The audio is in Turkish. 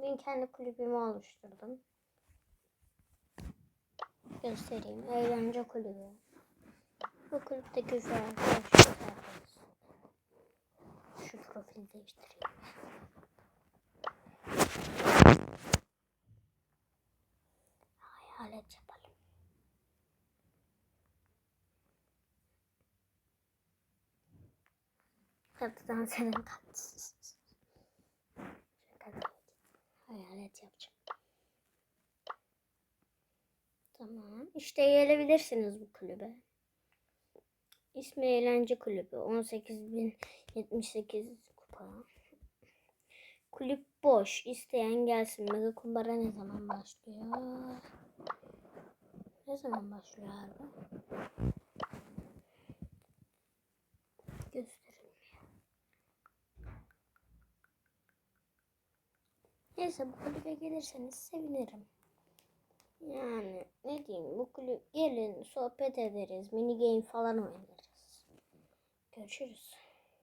Bugün kendi kulübümü oluşturdum. Göstereyim. Eğlence kulübü. Bu kulüpte güzel arkadaşlar. Şu profili değiştireyim. Hayalet yapalım. Katı dans eden Hayalet yapacağım. Tamam. İşte gelebilirsiniz bu kulübe. İsmi Eğlence Kulübü. 18.078 kupa. Kulüp boş. İsteyen gelsin. Mega kumbara ne zaman başlıyor? Ne zaman başlıyor abi? Gösterilmiyor. Neyse bu kulübe gelirseniz sevinirim. Yani ne diyeyim bu kulüp gelin sohbet ederiz. Mini game falan oynarız. Görüşürüz.